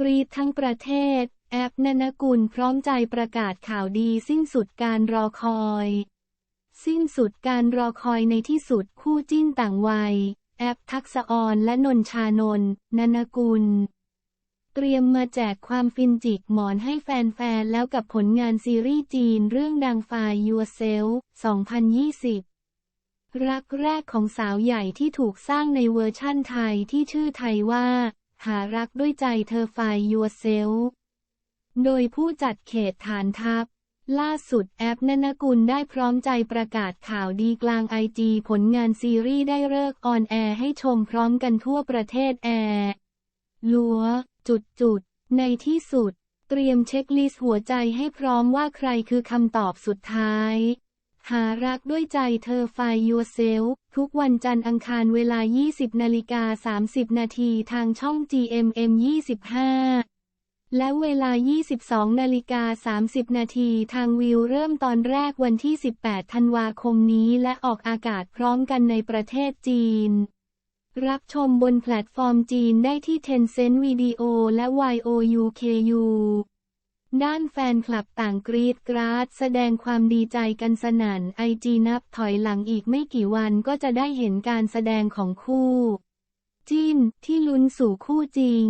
กรีดทั้งประเทศ แอปนนกุลพร้อมใจประกาศข่าวดีสิ้นสุดการรอคอย สิ้นสุดการรอคอยในที่สุดคู่จิ้นต่างวัย แอปทักษะออนและนนชานนนนกุล เตรียมมาแจกความฟินจิกหมอนให้แฟนๆ แล้วกับผลงานซีรีส์จีนเรื่องดังไฟ Yourself 2020รักแรกของสาวใหญ่ที่ถูกสร้างในเวอร์ชั่นไทยที่ชื่อไทยว่า หารักด้วยใจเธอไฟ Yourself โดยผู้จัดเขตฐานทัพ ล่าสุดแอปนนกุลได้พร้อมใจประกาศข่าวดีกลางไอจีผลงานซีรีส์ได้เลิกออนแอร์ให้ชมพร้อมกันทั่วประเทศแอร์ลัว จุดจุด ในที่สุด เตรียมเช็คลิสต์หัวใจให้พร้อมว่าใครคือคำตอบสุดท้าย หารักด้วยใจเธอไฟ Yourself ทุกวันจันทร์อังคารเวลา 20นาฬิกา30 นาทีทางช่อง GMM 25 และเวลา 22นาฬิกา30 นาทีทางวิวเริ่มตอนแรกวันที่ 18 ธันวาคมนี้และออกอากาศพร้อมกันในประเทศจีน รับชมบนแพลตฟอร์มจีนได้ที่ Tencent Video และ YOUKU ด้านแฟนคลับต่างกรีดกราดแสดงความดีใจกันสนั่นไอจีนับถอยหลังอีกไม่กี่วันก็จะได้เห็นการแสดงของคู่ จิ้นที่ลุ้นสู่คู่จริง